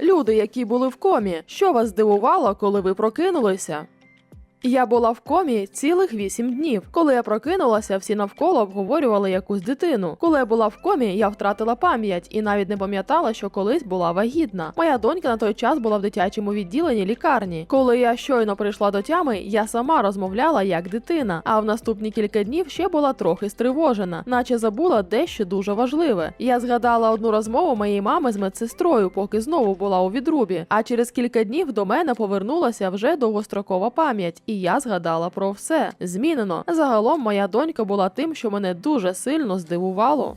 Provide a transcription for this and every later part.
Люди, які були в комі, що вас здивувало, коли ви прокинулися? Я була в комі цілих вісім днів. Коли я прокинулася, всі навколо обговорювали якусь дитину. Коли я була в комі, я втратила пам'ять і навіть не пам'ятала, що колись була вагітна. Моя донька на той час була в дитячому відділенні лікарні. Коли я щойно прийшла до тями, я сама розмовляла як дитина. А в наступні кілька днів ще була трохи стривожена, наче забула дещо дуже важливе. Я згадала одну розмову моєї мами з медсестрою, поки знову була у відрубі. А через кілька днів до мене повернулася вже довгострокова пам'ять, і я згадала про все. Змінено. Загалом моя донька була тим, що мене дуже сильно здивувало.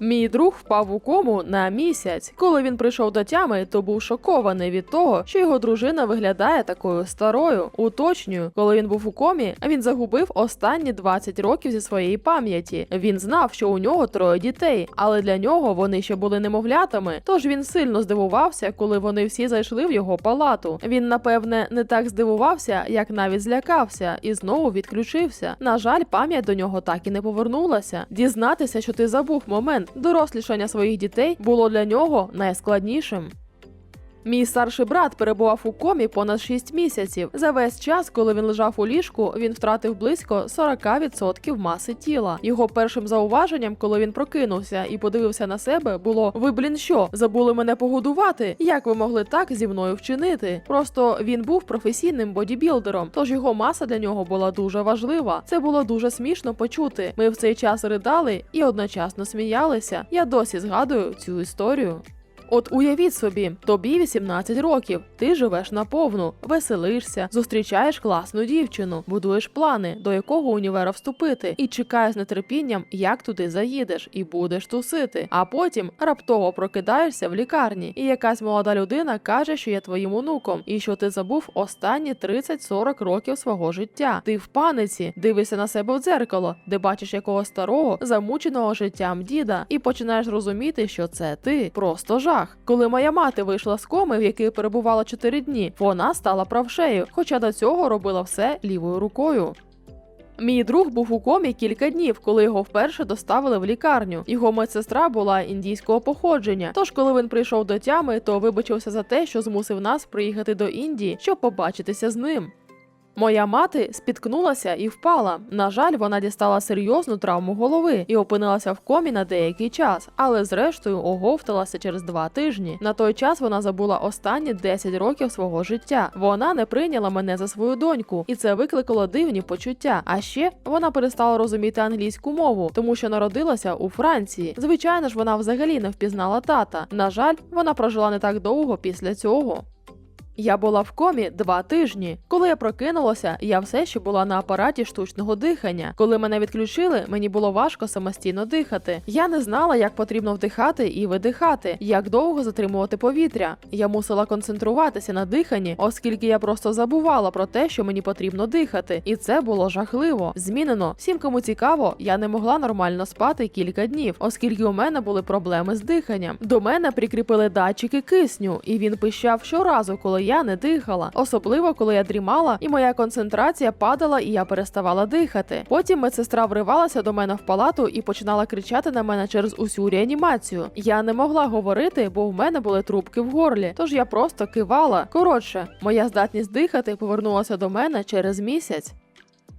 Мій друг впав у кому на місяць. Коли він прийшов до тями, то був шокований від того, що його дружина виглядає такою старою. Уточнюю, коли він був у комі, він загубив останні 20 років зі своєї пам'яті. Він знав, що у нього троє дітей, але для нього вони ще були немовлятами. Тож він сильно здивувався, коли вони всі зайшли в його палату. Він, напевне, не так здивувався, як навіть злякався, і знову відключився. На жаль, пам'ять до нього так і не повернулася. Дізнатися, що ти забув момент дорослішання своїх дітей було для нього найскладнішим. Мій старший брат перебував у комі понад 6 місяців. За весь час, коли він лежав у ліжку, він втратив близько 40% маси тіла. Його першим зауваженням, коли він прокинувся і подивився на себе, було: ви, блін, що, забули мене погодувати? Як ви могли так зі мною вчинити? Просто він був професійним бодібілдером, тож його маса для нього була дуже важлива. Це було дуже смішно почути. Ми в цей час ридали і одночасно сміялися. Я досі згадую цю історію. От уявіть собі, тобі 18 років, ти живеш наповну, веселишся, зустрічаєш класну дівчину, будуєш плани, до якого універа вступити, і чекаєш з нетерпінням, як туди заїдеш, і будеш тусити. А потім раптово прокидаєшся в лікарні, і якась молода людина каже, що є твоїм онуком, і що ти забув останні 30-40 років свого життя. Ти в паниці, дивишся на себе в дзеркало, де бачиш якогось старого, замученого життям діда, і починаєш розуміти, що це ти просто жах. Коли моя мати вийшла з коми, в якій перебувала 4 дні, вона стала правшею, хоча до цього робила все лівою рукою. Мій друг був у комі кілька днів, коли його вперше доставили в лікарню. Його медсестра була індійського походження. Тож, коли він прийшов до тями, то вибачився за те, що змусив нас приїхати до Індії, щоб побачитися з ним. Моя мати спіткнулася і впала. На жаль, вона дістала серйозну травму голови і опинилася в комі на деякий час, але зрештою оговталася через два тижні. На той час вона забула останні 10 років свого життя. Вона не прийняла мене за свою доньку, і це викликало дивні почуття. А ще вона перестала розуміти англійську мову, тому що народилася у Франції. Звичайно ж, вона взагалі не впізнала тата. На жаль, вона прожила не так довго після цього. Я була в комі два тижні. Коли я прокинулася, я все ще була на апараті штучного дихання. Коли мене відключили, мені було важко самостійно дихати. Я не знала, як потрібно вдихати і видихати, як довго затримувати повітря. Я мусила концентруватися на диханні, оскільки я просто забувала про те, що мені потрібно дихати, і це було жахливо. Змінено. Всім, кому цікаво, я не могла нормально спати кілька днів, оскільки у мене були проблеми з диханням. До мене прикріпили датчики кисню, і він пищав щоразу, коли я не дихала, особливо коли я дрімала, і моя концентрація падала, і я переставала дихати. Потім медсестра вривалася до мене в палату і починала кричати на мене через усю реанімацію. Я не могла говорити, бо в мене були трубки в горлі, тож я просто кивала. Коротше, моя здатність дихати повернулася до мене через місяць.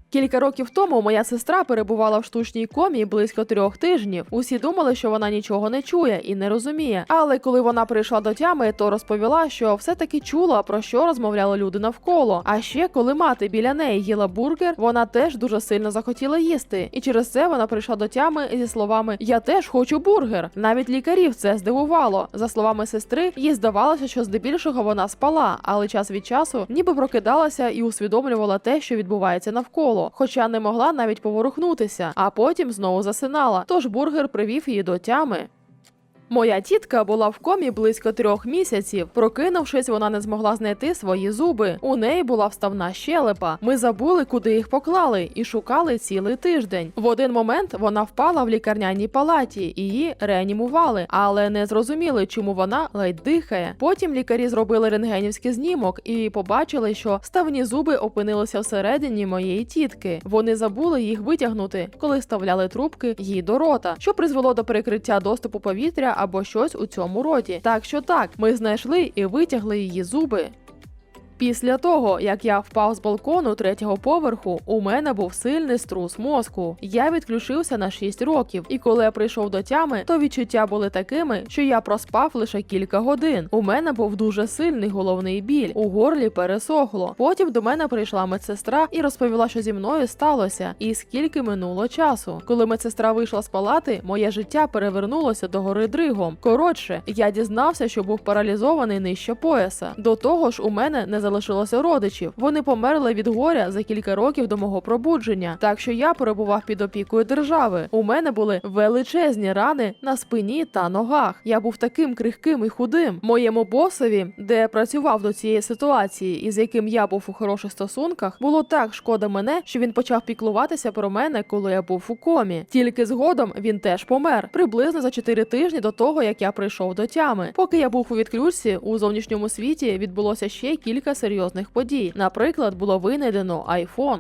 Кілька років тому моя сестра перебувала в штучній комі близько трьох тижнів. Усі думали, що вона нічого не чує і не розуміє. Але коли вона прийшла до тями, то розповіла, що все-таки чула про що розмовляли люди навколо. А ще коли мати біля неї їла бургер, вона теж дуже сильно захотіла їсти. І через це вона прийшла до тями зі словами Я теж хочу бургер. Навіть лікарів це здивувало. За словами сестри, їй здавалося, що здебільшого вона спала, але час від часу ніби прокидалася і усвідомлювала те, що відбувається навколо хоча не могла навіть поворухнутися, а потім знову засинала. Тож бургер привів її до тями. Моя тітка була в комі близько трьох місяців. Прокинувшись, вона не змогла знайти свої зуби. У неї була вставна щелепа. Ми забули, куди їх поклали, і шукали цілий тиждень. В один момент вона впала в лікарняній палаті, її реанімували, але не зрозуміли, чому вона ледь дихає. Потім лікарі зробили рентгенівський знімок і побачили, що ставні зуби опинилися всередині моєї тітки. Вони забули їх витягнути, коли вставляли трубки їй до рота, що призвело до перекриття доступу повітря або щось у цьому роді. Так що так, ми знайшли і витягли її зуби. Після того, як я впав з балкону третього поверху, у мене був сильний струс мозку. Я відключився на 6 років, і коли я прийшов до тями, то відчуття були такими, що я проспав лише кілька годин. У мене був дуже сильний головний біль, у горлі пересохло. Потім до мене прийшла медсестра і розповіла, що зі мною сталося, і скільки минуло часу. Коли медсестра вийшла з палати, моє життя перевернулося до гори дригом. Коротше, я дізнався, що був паралізований нижче пояса. До того ж, у мене не залишилося родичів. Вони померли від горя за кілька років до мого пробудження. Так що я перебував під опікою держави. У мене були величезні рани на спині та ногах. Я був таким крихким і худим. Моєму босові, де працював до цієї ситуації, і з яким я був у хороших стосунках, було так шкода мене, що він почав піклуватися про мене, коли я був у комі. Тільки згодом він теж помер приблизно за 4 тижні до того, як я прийшов до тями. Поки я був у відключці, у зовнішньому світі відбулося ще кілька серйозних подій. Наприклад, було винайдено iPhone.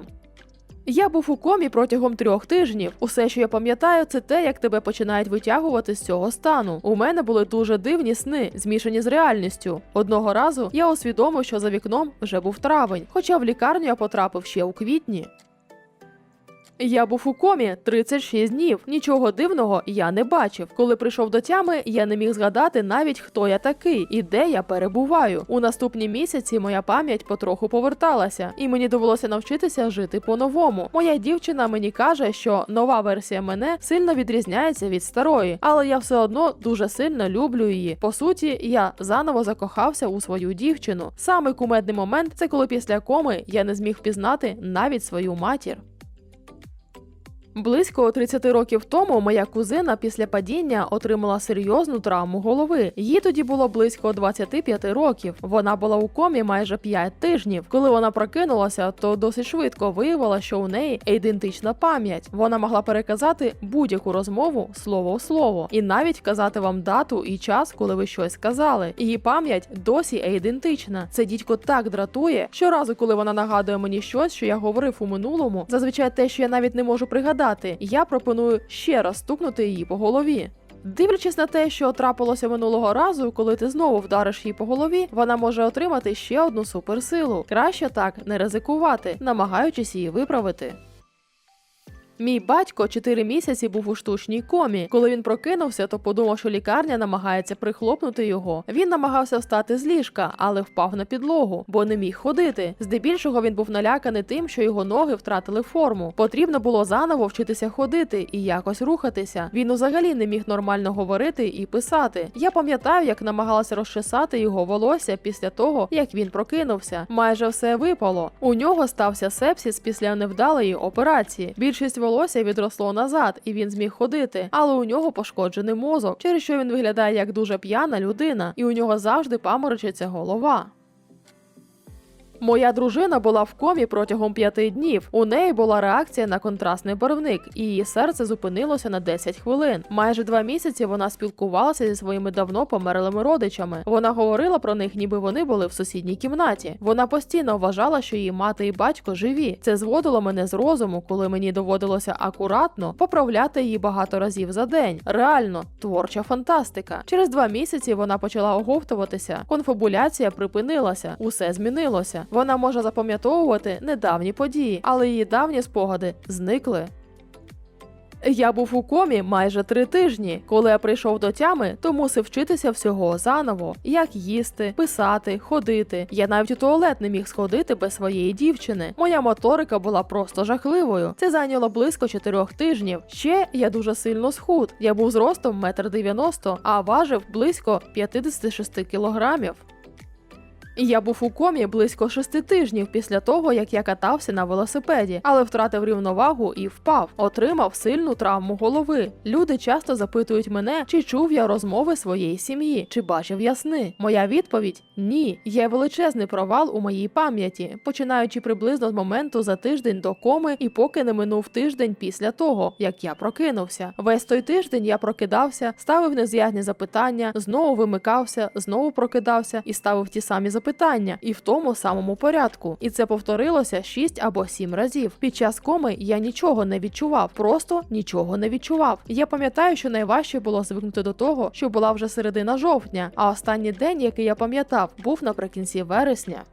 Я був у комі протягом трьох тижнів. Усе, що я пам'ятаю, це те, як тебе починають витягувати з цього стану. У мене були дуже дивні сни, змішані з реальністю. Одного разу я усвідомив, що за вікном вже був травень, хоча в лікарню я потрапив ще у квітні. Я був у комі 36 днів. Нічого дивного я не бачив. Коли прийшов до тями, я не міг згадати навіть хто я такий і де я перебуваю. У наступні місяці моя пам'ять потроху поверталася, і мені довелося навчитися жити по-новому. Моя дівчина мені каже, що нова версія мене сильно відрізняється від старої, але я все одно дуже сильно люблю її. По суті, я заново закохався у свою дівчину. Самий кумедний момент це коли після коми я не зміг впізнати навіть свою матір. Близько 30 років тому моя кузина після падіння отримала серйозну травму голови. Їй тоді було близько 25 років. Вона була у комі майже 5 тижнів. Коли вона прокинулася, то досить швидко виявила, що у неї ідентична пам'ять. Вона могла переказати будь-яку розмову слово в слово, і навіть казати вам дату і час, коли ви щось сказали. Її пам'ять досі ідентична. Це дідько так дратує. Щоразу, коли вона нагадує мені щось, що я говорив у минулому, зазвичай те, що я навіть не можу пригадати, я пропоную ще раз стукнути її по голові. Дивлячись на те, що трапилося минулого разу, коли ти знову вдариш її по голові, вона може отримати ще одну суперсилу. Краще так не ризикувати, намагаючись її виправити. Мій батько 4 місяці був у штучній комі. Коли він прокинувся, то подумав, що лікарня намагається прихлопнути його. Він намагався встати з ліжка, але впав на підлогу, бо не міг ходити. Здебільшого він був наляканий тим, що його ноги втратили форму. Потрібно було заново вчитися ходити і якось рухатися. Він взагалі не міг нормально говорити і писати. Я пам'ятаю, як намагалася розчесати його волосся після того, як він прокинувся. Майже все випало. У нього стався сепсіс після невдалої операції. Більшість волосся відросло назад, і він зміг ходити, але у нього пошкоджений мозок, через що він виглядає як дуже п'яна людина, і у нього завжди паморочиться голова. Моя дружина була в комі протягом п'яти днів. У неї була реакція на контрастний барвник, і її серце зупинилося на 10 хвилин. Майже два місяці вона спілкувалася зі своїми давно померлими родичами. Вона говорила про них, ніби вони були в сусідній кімнаті. Вона постійно вважала, що її мати і батько живі. Це зводило мене з розуму, коли мені доводилося акуратно поправляти її багато разів за день. Реально, творча фантастика. Через два місяці вона почала оговтуватися. Конфабуляція припинилася, усе змінилося. Вона може запам'ятовувати недавні події, але її давні спогади зникли. Я був у комі майже три тижні. Коли я прийшов до тями, то мусив вчитися всього заново: як їсти, писати, ходити. Я навіть у туалет не міг сходити без своєї дівчини. Моя моторика була просто жахливою. Це зайняло близько чотирьох тижнів. Ще я дуже сильно схуд. Я був зростом метр дев'яносто, а важив близько 56 кілограмів. Я був у комі близько шести тижнів після того, як я катався на велосипеді, але втратив рівновагу і впав. Отримав сильну травму голови. Люди часто запитують мене, чи чув я розмови своєї сім'ї, чи бачив я сни. Моя відповідь ні. Є величезний провал у моїй пам'яті, починаючи приблизно з моменту за тиждень до коми, і поки не минув тиждень після того, як я прокинувся. Весь той тиждень я прокидався, ставив незв'язні запитання, знову вимикався, знову прокидався і ставив ті самі запитання питання і в тому самому порядку. І це повторилося 6 або 7 разів. Під час коми я нічого не відчував, просто нічого не відчував. Я пам'ятаю, що найважче було звикнути до того, що була вже середина жовтня, а останній день, який я пам'ятав, був наприкінці вересня.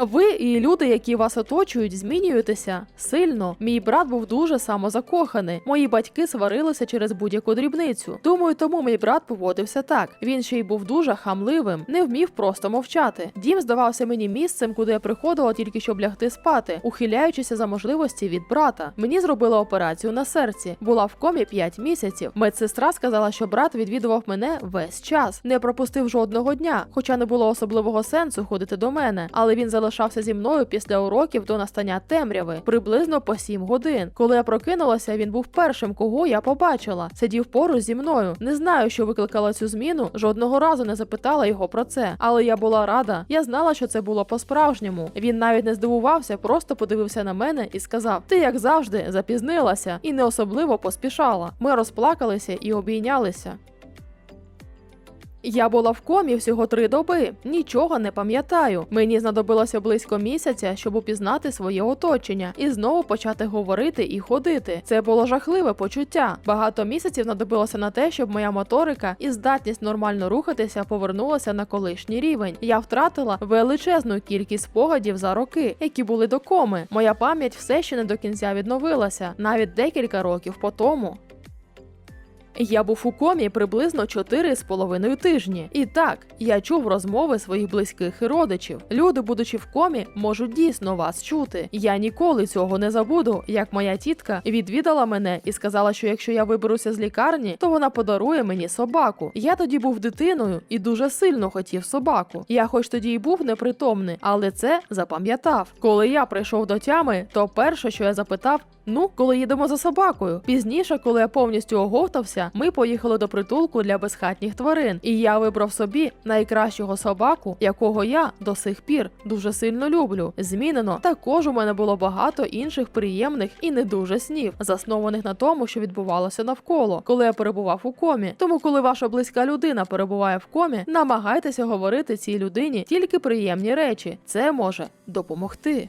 Ви і люди, які вас оточують, змінюєтеся сильно. Мій брат був дуже самозакоханий. Мої батьки сварилися через будь-яку дрібницю. Думаю, тому мій брат поводився так. Він ще й був дуже хамливим, не вмів просто мовчати. Дім здавався мені місцем, куди я приходила тільки щоб лягти спати, ухиляючися за можливості від брата. Мені зробили операцію на серці. Була в комі 5 місяців. Медсестра сказала, що брат відвідував мене весь час, не пропустив жодного дня, хоча не було особливого сенсу ходити до мене, але він залишався зі мною після уроків до настання темряви, приблизно по 7 годин. Коли я прокинулася, він був першим, кого я побачила. Сидів поруч зі мною. Не знаю, що викликала цю зміну. Жодного разу не запитала його про це. Але я була рада. Я знала, що це було по-справжньому. Він навіть не здивувався, просто подивився на мене і сказав: Ти, як завжди, запізнилася і не особливо поспішала. Ми розплакалися і обійнялися. Я була в комі всього три доби, нічого не пам'ятаю. Мені знадобилося близько місяця, щоб упізнати своє оточення і знову почати говорити і ходити. Це було жахливе почуття. Багато місяців знадобилося на те, щоб моя моторика і здатність нормально рухатися повернулася на колишній рівень. Я втратила величезну кількість спогадів за роки, які були до коми. Моя пам'ять все ще не до кінця відновилася, навіть декілька років по тому. Я був у комі приблизно 4,5 тижні. І так, я чув розмови своїх близьких і родичів. Люди, будучи в комі, можуть дійсно вас чути. Я ніколи цього не забуду, як моя тітка відвідала мене і сказала, що якщо я виберуся з лікарні, то вона подарує мені собаку. Я тоді був дитиною і дуже сильно хотів собаку. Я, хоч тоді й був непритомний, але це запам'ятав. Коли я прийшов до тями, то перше, що я запитав. Ну, коли їдемо за собакою. Пізніше, коли я повністю оговтався, ми поїхали до притулку для безхатніх тварин, і я вибрав собі найкращого собаку, якого я до сих пір дуже сильно люблю. Змінено також у мене було багато інших приємних і не дуже снів, заснованих на тому, що відбувалося навколо, коли я перебував у комі. Тому, коли ваша близька людина перебуває в комі, намагайтеся говорити цій людині тільки приємні речі. Це може допомогти.